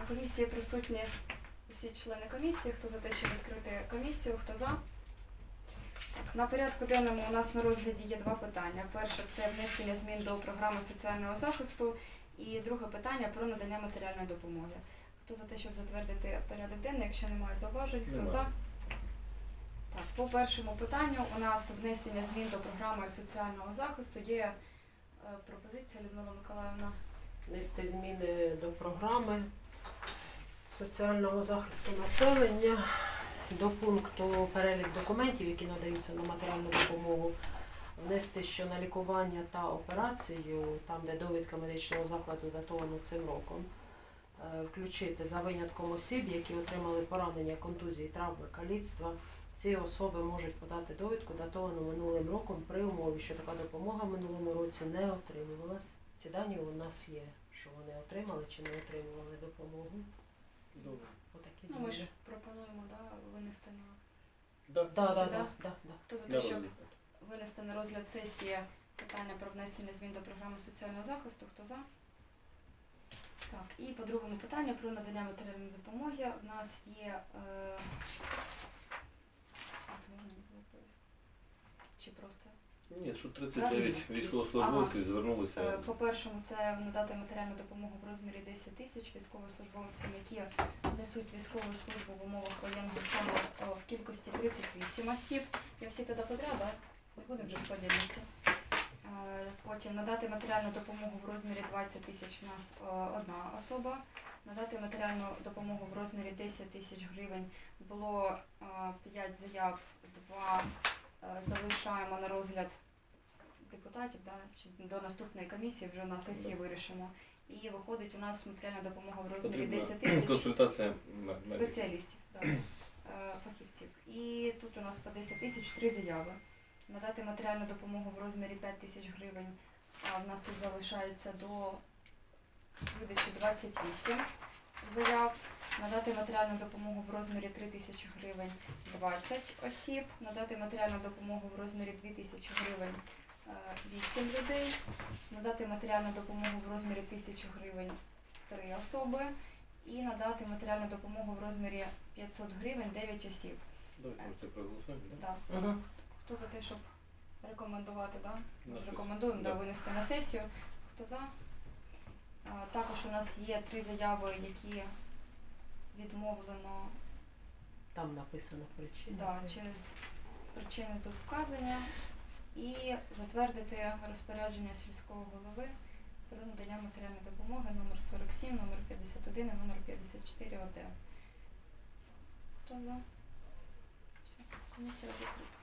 На комісії присутні усі члени комісії. Хто за те, щоб відкрити комісію, хто за? На порядку денному у нас на розгляді є два питання. Перше це внесення змін до програми соціального захисту, і друге питання про надання матеріальної допомоги. Хто за те, щоб затвердити порядок денний, якщо немає зауважень, хто Немає. за? Так, по першому питанню у нас внесення змін до програми соціального захисту. Є е, пропозиція Людмила Миколаївна. Внести зміни до програми соціального захисту населення до пункту перелік документів, які надаються на матеріальну допомогу. Внести, що на лікування та операцію, там де довідка медичного закладу датовано цим роком, е, включити за винятком осіб, які отримали поранення, контузії, травми, каліцтва. Ці особи можуть подати довідку, датовану минулим роком, при умові, що така допомога в минулому році не отримувалась. Ці дані у нас є, що вони отримали чи не отримували допомогу. Добре. Отакі Ну, ми ж зміни. пропонуємо да, винести на Да. Да, да, да? да, да, хто за Я те, щоб розумію. винести на розгляд сесії питання про внесення змін до програми соціального захисту. Хто за? Так, і по другому питанню про надання матеріальної допомоги. У нас є. Е... а, це можна назвати повістку? Чи просто? Ні, що 39 військовослужбовців Е, звернулися. По-першому, це надати матеріальну допомогу в розмірі 10 тисяч військовослужбовцям, які несуть військову службу в умовах воєнного стану е, в кількості 38 осіб. Я всі тоді подряд, да? не будемо вже ж по. Е, Потім надати матеріальну допомогу в розмірі 20 тисяч у нас е, одна особа. Надати матеріальну допомогу в розмірі 10 тисяч гривень. Було 5 заяв, 2 залишаємо на розгляд депутатів да, чи до наступної комісії вже на сесії вирішимо. І виходить у нас матеріальна допомога в розмірі Потрібна 10 тисяч консультація медиків. спеціалістів, да, е, фахівців. І тут у нас по 10 тисяч три заяви. Надати матеріальну допомогу в розмірі 5 тисяч гривень. А в нас тут залишається до видачі 28 заяв. Надати матеріальну допомогу в розмірі 3 тисячі гривень 20 осіб. Надати матеріальну допомогу в розмірі 2 тисячі гривень е, 8 людей. Надати матеріальну допомогу в розмірі 1000 гривень 3 особи. І надати матеріальну допомогу в розмірі 500 гривень 9 осіб. Давайте це проголосуємо. Угу. Хто за те, щоб рекомендувати, да? Рекомендуємо да. Да. винести на сесію. Хто за? Також у нас є три заяви, які відмовлено Там написано причина. да, через причини тут вказання. І затвердити розпорядження сільського голови про надання матеріальної допомоги номер 47, номер 51 і номер 54 ОД. Хто за? Все, комісія закрита.